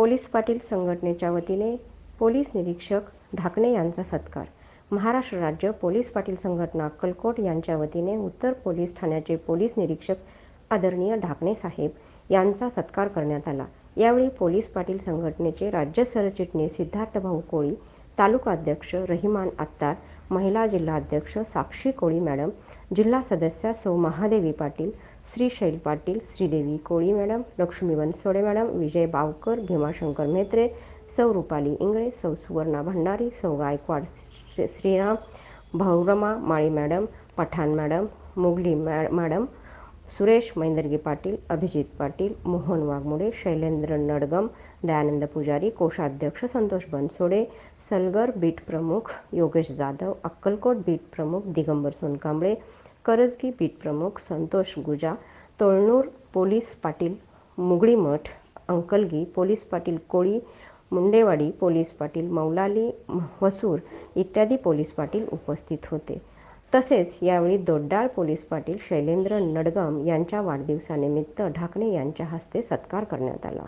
Police Patil संघटनेच्या वतीने police निरीक्षक ढाकणे यांचा सत्कार. महाराष्ट्र राज्य पोलीस पाटील संघटना अक्कलकोट यांच्या वतीने उत्तर पोलीस ठाण्याचे पोलीस निरीक्षक आदरणीय ढाकणे साहेब यांचा सत्कार करण्यात आला. यावेळी पोलीस पाटील संघटनेचे राज्य सरचिटणीस सिद्धार्थभाऊ कोळी तालुका अध्यक्ष रहिमान आत्तार महिला जिल्हा अध्यक्ष साक्षी कोळी मॅडम जिल्हा सदस्या सौ महादेवी पाटील श्रीशैल पाटील श्रीदेवी कोळी मॅडम लक्ष्मी बनसोडे मॅडम विजय बावकर भीमाशंकर म्हेत्रे सौ रुपाली इंगळे सौ सुवर्णा भंडारी सौ गायकवाड श्री- श्रीराम भौरमा माळी मॅडम पठाण मॅडम मुगली मॅ मॅडम सुरेश मैंदर्गी पाटील अभिजित पाटील मोहन वाघमोडे शैलेंद्र नडगम दयानंद पुजारी कोषाध्यक्ष संतोष बनसोडे सलगर बीट प्रमुख योगेश जाधव अक्कलकोट बीट प्रमुख दिगंबर सोनकांबळे करजगी बीट प्रमुख Santosh Guja Tolnur police Patil Mugalimath Ankalgi police Patil Koli Mundewadi police Patil Maulali Vasur इत्यादी पोलीस पाटील उपस्थित होते. तसेच यावेळी दोड्डाळ पोलीस पाटील शैलेंद्र नडगम यांच्या वाढदिवसानिमित्त ढाकणे यांच्या हस्ते सत्कार करण्यात आला.